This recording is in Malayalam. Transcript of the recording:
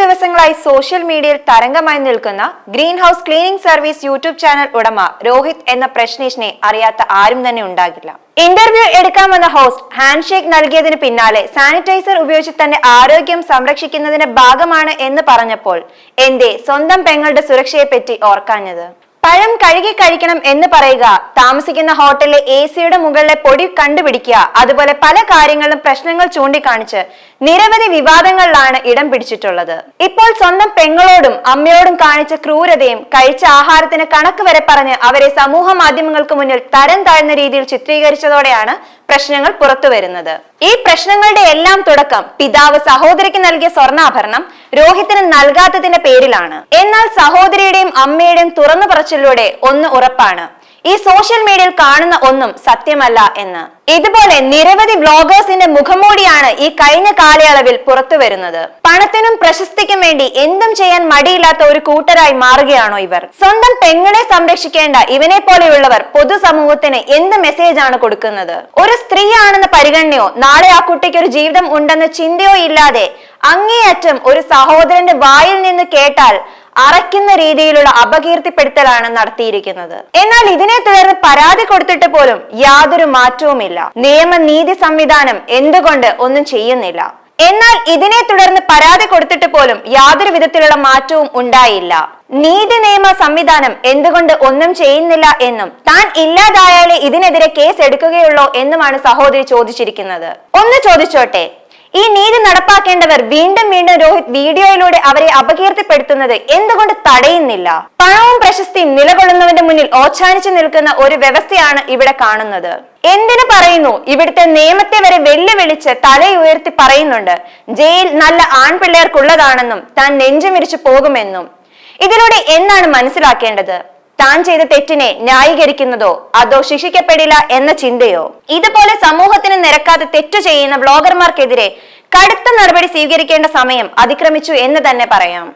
ദിവസങ്ങളായി സോഷ്യൽ മീഡിയയിൽ തരംഗമായി നിൽക്കുന്ന green house cleaning service YouTube channel ഉടമ രോഹിത് എന്ന പ്രശ്നേഷിനെ അറിയാത്ത ആരും തന്നെ ഉണ്ടാകില്ല. ഇന്റർവ്യൂ എടുക്കാമെന്ന ഹോസ്റ്റ് ഹാൻഡ് ഷേക്ക് നൽകിയതിന് പിന്നാലെ സാനിറ്റൈസർ ഉപയോഗിച്ച് തന്റെ ആരോഗ്യം സംരക്ഷിക്കുന്നതിന്റെ ഭാഗമാണ് എന്ന് പറഞ്ഞപ്പോൾ എന്തേ സ്വന്തം പെങ്ങളുടെ സുരക്ഷയെപ്പറ്റി ഓർക്കാഞ്ഞത്? പഴം കഴുകി കഴിക്കണം എന്ന് പറയുക. താമസിക്കുന്ന ഹോട്ടലിലെ എ സിയുടെ മുകളിലെ പൊടി കണ്ടുപിടിക്കുക. അതുപോലെ പല കാര്യങ്ങളിലും പ്രശ്നങ്ങൾ ചൂണ്ടിക്കാണിച്ച് നിരവധി വിവാദങ്ങളിലാണ് ഇടം പിടിച്ചിട്ടുള്ളത്. ഇപ്പോൾ സ്വന്തം പെങ്ങളോടും അമ്മയോടും കാണിച്ച ക്രൂരതയും കഴിച്ച ആഹാരത്തിന് കണക്ക് വരെ പറഞ്ഞ് അവരെ സമൂഹ മാധ്യമങ്ങൾക്ക് മുന്നിൽ തരം താഴ്ന്ന രീതിയിൽ ചിത്രീകരിച്ചതോടെയാണ് പ്രശ്നങ്ങൾ പുറത്തു വരുന്നത്. ഈ പ്രശ്നങ്ങളുടെ എല്ലാം തുടക്കം പിതാവ് സഹോദരിക്ക് നൽകിയ സ്വർണാഭരണം രോഹിത്തിന് നൽകാത്തതിന്റെ പേരിലാണ്. എന്നാൽ സഹോദരിയുടെയും അമ്മയുടെയും തുറന്നു പറച്ചിലൂടെ ഒന്ന് ഉറപ്പാണ്. ഈ സോഷ്യൽ മീഡിയയിൽ കാണുന്ന ഒന്നും സത്യമല്ല എന്ന്. ഇതുപോലെ നിരവധി വ്ളോഗേഴ്സിന്റെ മുഖംമൂടിയാണ് ഈ കഴിഞ്ഞ കാലയളവിൽ പുറത്തു വരുന്നത് പണത്തിനും പ്രശസ്തിക്കും വേണ്ടി എന്തും ചെയ്യാൻ മടിയില്ലാത്ത ഒരു കൂട്ടരായി മാറുകയാണോ ഇവർ? സ്വന്തം പെങ്ങളെ സംരക്ഷിക്കേണ്ട ഇവനെ പോലെയുള്ളവർ പൊതുസമൂഹത്തിന് എന്ത് മെസ്സേജ് ആണ് കൊടുക്കുന്നത്? ഒരു സ്ത്രീയാണെന്ന പരിഗണനയോ നാളെ ആ കുട്ടിക്ക് ഒരു ജീവിതം ഉണ്ടെന്ന ചിന്തയോ ഇല്ലാതെ അങ്ങേയറ്റം ഒരു സഹോദരന്റെ വായിൽ നിന്ന് കേട്ടാൽ അറയ്ക്കുന്ന രീതിയിലുള്ള അപകീർത്തിപ്പെടുത്തലാണ് നടത്തിയിരിക്കുന്നത്. എന്നാൽ ഇതിനെ തുടർന്ന് പരാതി കൊടുത്തിട്ട് പോലും യാതൊരു മാറ്റവുമില്ല. നിയമനീതി സംവിധാനം എന്തുകൊണ്ട് ഒന്നും ചെയ്യുന്നില്ല. എന്നാൽ ഇതിനെ തുടർന്ന് പരാതി കൊടുത്തിട്ട് പോലും യാതൊരു വിധത്തിലുള്ള മാറ്റവും ഉണ്ടായില്ല. നീതി നിയമ സംവിധാനം എന്തുകൊണ്ട് ഒന്നും ചെയ്യുന്നില്ല എന്നും താൻ ഇല്ലാതായാലേ ഇതിനെതിരെ കേസ് എടുക്കുകയുള്ളൂ എന്നുമാണ് സഹോദരി ചോദിച്ചിരിക്കുന്നത്. ഒന്ന് ചോദിച്ചോട്ടെ? ഈ നീതി നടപ്പാക്കേണ്ടവർ വീണ്ടും വീണ്ടും രോഹിത് വീഡിയോയിലൂടെ അവരെ അപകീർത്തിപ്പെടുത്തുന്നത് എന്തുകൊണ്ട് തടയുന്നില്ല? പണവും പ്രശസ്തിയും നിലകൊള്ളുന്നവന്റെ മുന്നിൽ ഓച്ചാനിച്ചു നിൽക്കുന്ന ഒരു വ്യവസ്ഥയാണ് ഇവിടെ കാണുന്നത്. എന്തിനു പറയുന്നു? ഇവിടുത്തെ നിയമത്തെ വരെ വെല്ലുവിളിച്ച് തലയുയർത്തി പറയുന്നുണ്ട്. ജയിൽ നല്ല ആൺപിള്ളേർക്കുള്ളതാണെന്നും താൻ നെഞ്ചുമിരിച്ചു പോകുമെന്നും. ഇതിലൂടെ എന്താണ് മനസ്സിലാക്കേണ്ടത്? താൻ ചെയ്ത തെറ്റിനെ ന്യായീകരിക്കുന്നതോ അതോ ശിക്ഷിക്കപ്പെടില്ല എന്ന ചിന്തയോ? ഇതുപോലെ സമൂഹത്തിന് നിരക്കാതെ തെറ്റു ചെയ്യുന്ന ബ്ലോഗർമാർക്കെതിരെ കടുത്ത നടപടി സ്വീകരിക്കേണ്ട സമയം അതിക്രമിച്ചു എന്ന് തന്നെ പറയാം.